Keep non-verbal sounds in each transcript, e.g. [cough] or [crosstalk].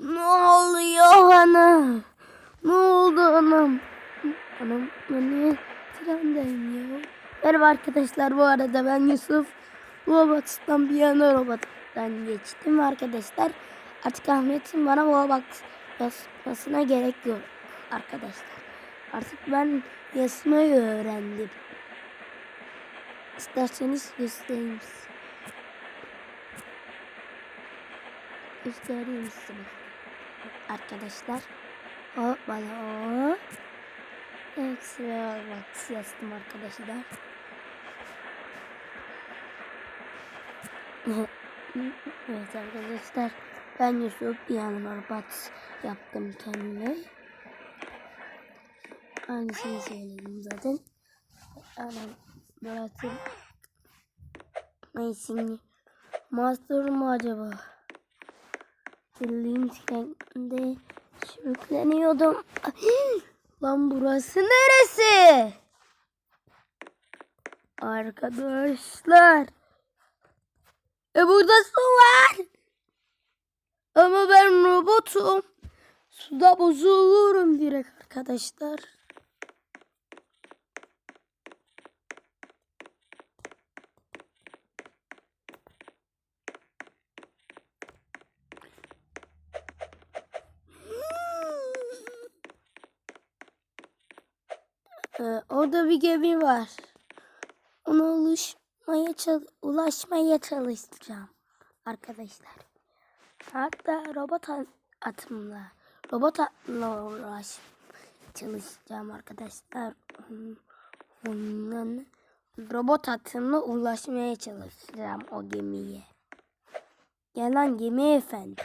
Ne oluyor bana? Ne oldu anam? Anam ben niye trendeyim ya? Merhaba arkadaşlar bu arada ben Yusuf. Roblox'tan bir yana robottan geçtim arkadaşlar. Artık Ahmet'in bana Roblox yazmasına gerek yok arkadaşlar. Artık ben yazmayı öğrendim. İsterseniz göstereyim size. Göstereyim size. Arkadaşlar. Hoppala o. Evet sıraya yazdım arkadaşlar. [laughs] evet arkadaşlar. Ben Yusuf yanıma bat yaptım kendime. Aynısını söyledim zaten. Anam bırakın. Neyse. Master mı acaba? Bildiğim trende sürükleniyordum. [gasps] Lan burası neresi? Arkadaşlar. E burada su var. Ama ben robotum. Suda bozulurum direkt arkadaşlar. Ee, orada bir gemi var. Ona ulaşmaya, çal- ulaşmaya çalışacağım arkadaşlar. Hatta robot atımla, robot atımla uğraş çalışacağım arkadaşlar. Ondan robot atımla ulaşmaya çalışacağım o gemiye. Gel lan gemi efendi.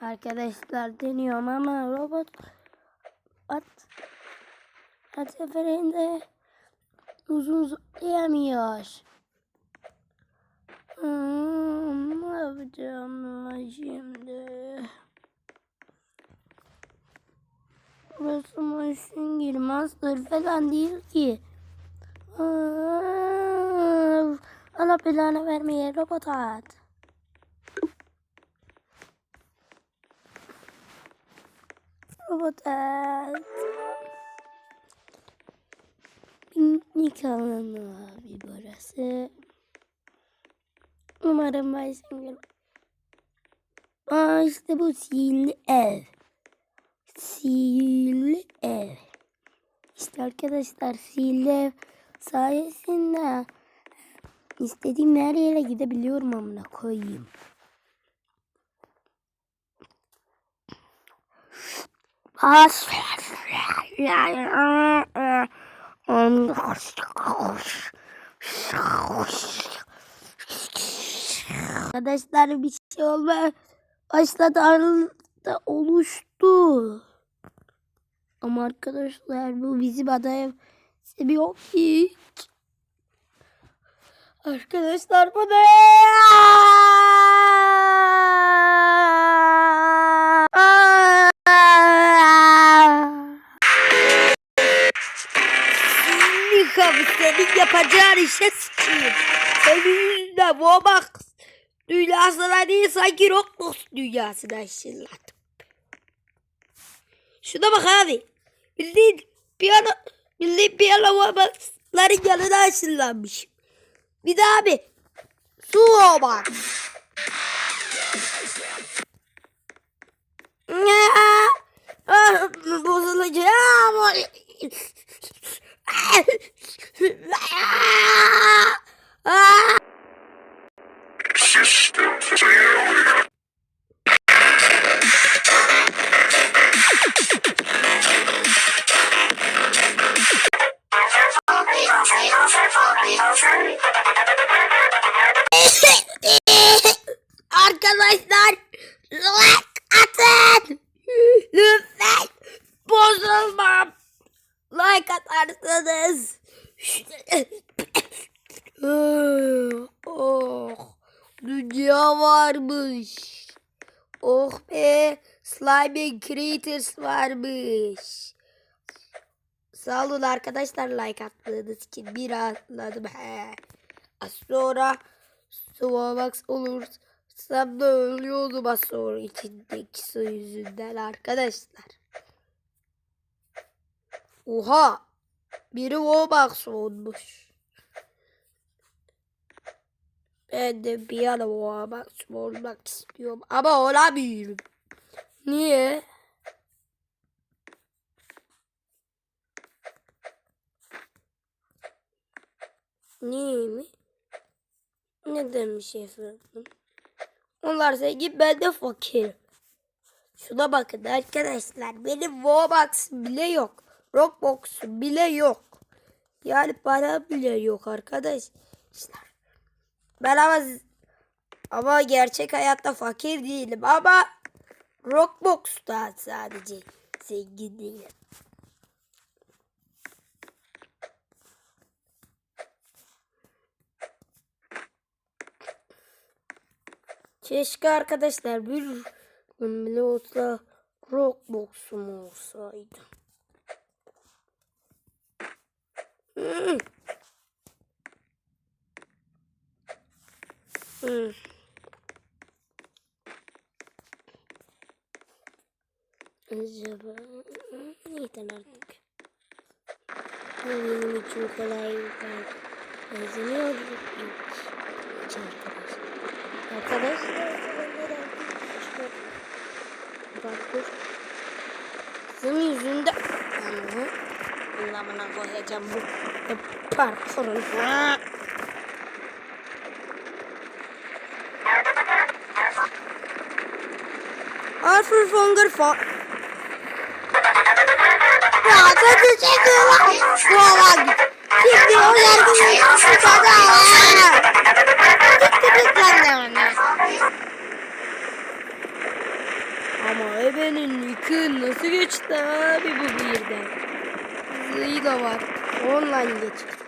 Arkadaşlar deniyorum ama robot at at seferinde uzun zıplayamıyor. Hmm, ne yapacağım şimdi? Burası Mayıs'ın girmezdir falan değil ki. Aa, Allah belanı vermeye robot at. Robot at. Piknik alanı abi burası. Umarım Mayıs'ın girmez. Aa işte bu sihirli ev. Sihirli ev. İşte arkadaşlar sihirli ev sayesinde istediğim her yere gidebiliyorum amına koyayım. Arkadaşlar bir şey olma başladı aranızda oluştu. Ama arkadaşlar bu bizim adaya seviyor ki. Arkadaşlar bu ne? Senin yapacağın işe sıçayım. Senin yüzünden Roblox dünyasına değil sanki Roblox dünyasına ışınladım. Şuna bak abi. Bildiğin piyano, bildiğin piyano Roblox'ların yanına ışınlanmışım. Bir de abi. Su. Ya, ah, Bozulacağım. Ah! System failure. Dünya varmış. Oh be, Slime Creators varmış. Sağ olun arkadaşlar like attığınız için bir anladım he. Az sonra Swamax olur. Sam da ölüyordu basor içindeki su yüzünden arkadaşlar. Oha! Biri Robux olmuş. Ben de bir ara Robux olmak istiyorum ama olamıyorum. Niye? Niye mi? Ne demiş efendim? Onlar zengin ben de fakir. Şuna bakın arkadaşlar benim Robux bile yok. Roblox bile yok. Yani para bile yok arkadaşlar. Ben ama ama gerçek hayatta fakir değilim ama Roblox'ta sadece zengin değilim. Keşke arkadaşlar bir gün bile olsa Roblox'um olsaydı. Hmm. Hmm. Acaba neyden artık? Benim için kolay benzemiyor hiç. Hiç arkadaşlar. Arkadaşlar? Parkur. Kızın yüzünde Anlamına koyacağım bu parkurun. Arthur Fonger fa... Ya tadı çekiyorlar. Şuna git. Şimdi o yargıyı çıkacağım. Gitti bir tane Ama ebenin yıkın nasıl geçti abi bu birden. Zığı da var. Online geçti.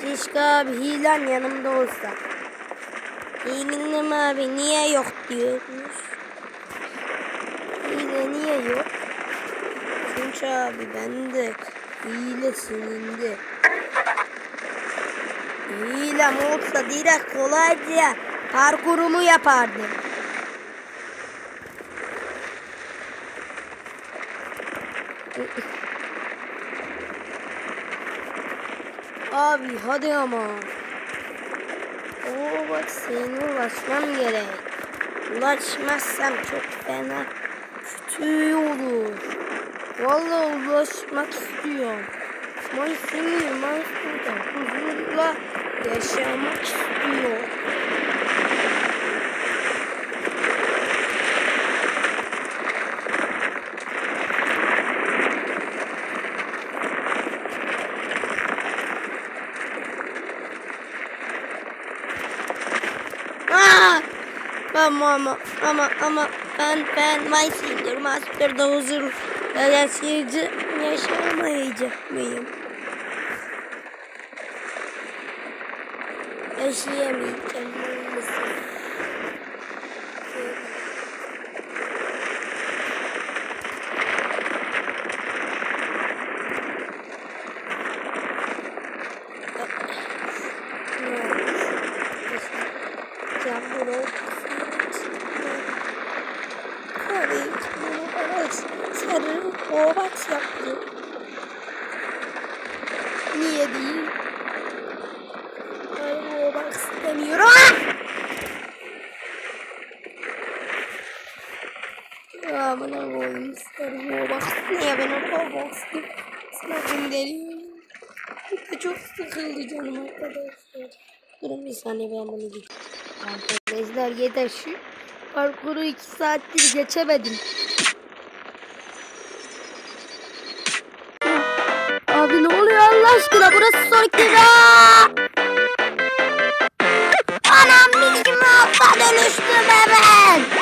Keşke abi hilen yanımda olsa. Hilenim abi niye yok diyormuş. Yok? Çünkü abi bende hile silindi. Hilem olsa direkt kolayca parkurumu yapardım. Abi hadi ama. Oo bak senin ulaşmam gerek. Ulaşmazsam çok fena olur. Vallahi ulaşmak istiyorum. Ben istiyorum. Huzurla yaşamak istiyorum. Aa! Ama ama ama ama ben ben Mayıs'dır Master'da huzur yaşayıcı yaşamayacak mıyım? Yaşayamayacağım mısın? Abi bunu bana sarı ovaks yaptı. Niye değil? Ay ovaks demiyorum. Ya bana koyayım sarı ovaks. Niye ben o ovaks sana gönderiyorum? Çok sıkıldı canım arkadaşlar. Durun bir saniye ben bunu geçeyim. Arkadaşlar yeter şu parkuru iki saattir geçemedim. Abi ne oluyor Allah aşkına burası son kira. Anam bizim abla dönüştüm ben.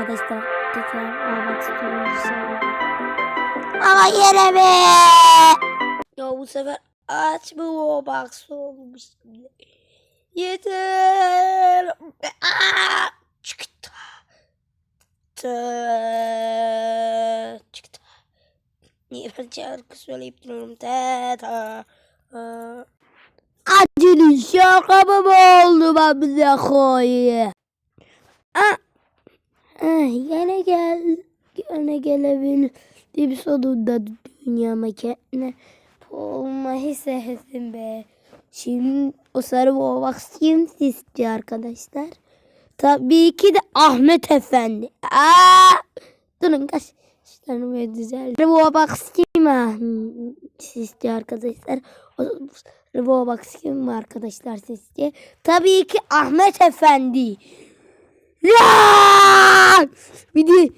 Arkadaşlar tekrar Roblox turuncusu oldum. Ama yere be! Ya bu sefer aç bu Roblox olmuş. Yeter! Aa! Çıktı. Tı- Çıktı. Niye ben şarkı söyleyip duruyorum? Teta. Acilin şaka mı oldu ben bize koyu? Ah, ah, gene gel. Gene gelebildim sonunda dünyama kendine. Olmayı sevdim be. Şimdi o sarı boğaz kim sizce arkadaşlar? Tabii ki de Ahmet Efendi. Aa! Durun kaç. İşlerim böyle düzeldi. Roblox kim Sizce arkadaşlar. Roblox kim arkadaşlar sizce? Tabii ki Ahmet Efendi. Ya! Bir de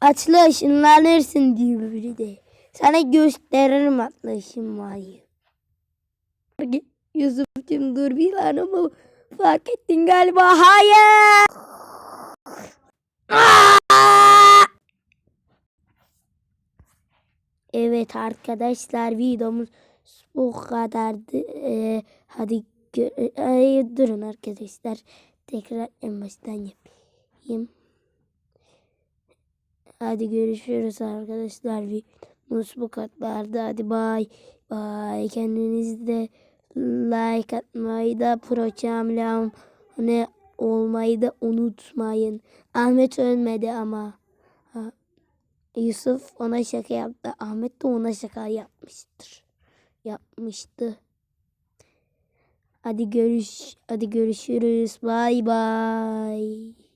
açlı ışınlanırsın diyor biri de. Sana gösteririm atlı ışınmayı. Yusuf'cum dur bir lan ama fark ettin galiba. Hayır. Evet arkadaşlar videomuz bu kadardı. Ee, hadi Ay, durun arkadaşlar. Tekrar en baştan yapayım. Hadi görüşürüz arkadaşlar. Videomuz bu kadardı. Hadi bay bay. Kendiniz like atmayı da program ne olmayı da unutmayın. Ahmet ölmedi ama. Ha, Yusuf ona şaka yaptı. Ahmet de ona şaka yapmıştır. Yapmıştı. Hadi görüş hadi görüşürüz. Bay bay.